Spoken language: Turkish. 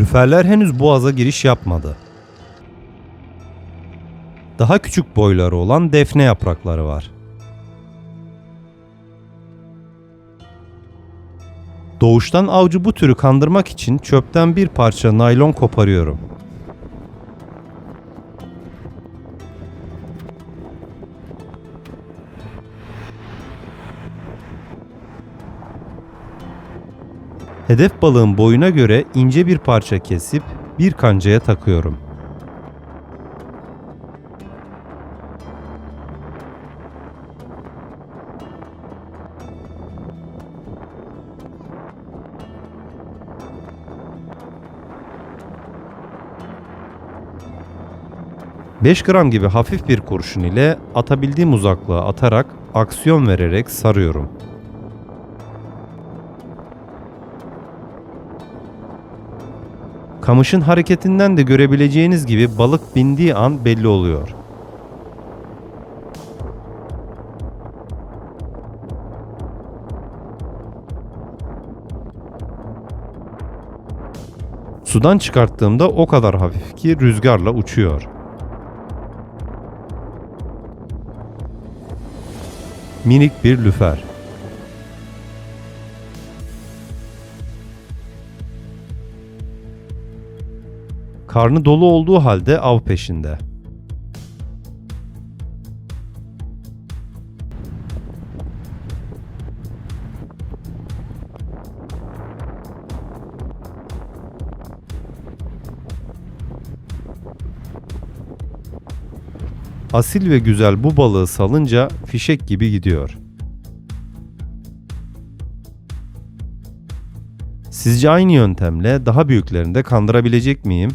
Lüferler henüz boğaza giriş yapmadı. Daha küçük boyları olan defne yaprakları var. Doğuştan avcı bu türü kandırmak için çöpten bir parça naylon koparıyorum. Hedef balığın boyuna göre ince bir parça kesip bir kancaya takıyorum. ...5 gram gibi hafif bir kurşun ile atabildiğim uzaklığa atarak aksiyon vererek sarıyorum. Kamışın hareketinden de görebileceğiniz gibi balık bindiği an belli oluyor. Sudan çıkarttığımda o kadar hafif ki rüzgarla uçuyor. Minik bir lüfer. Karnı dolu olduğu halde av peşinde. Asil ve güzel bu balığı salınca fişek gibi gidiyor. Sizce aynı yöntemle daha büyüklerini de kandırabilecek miyim?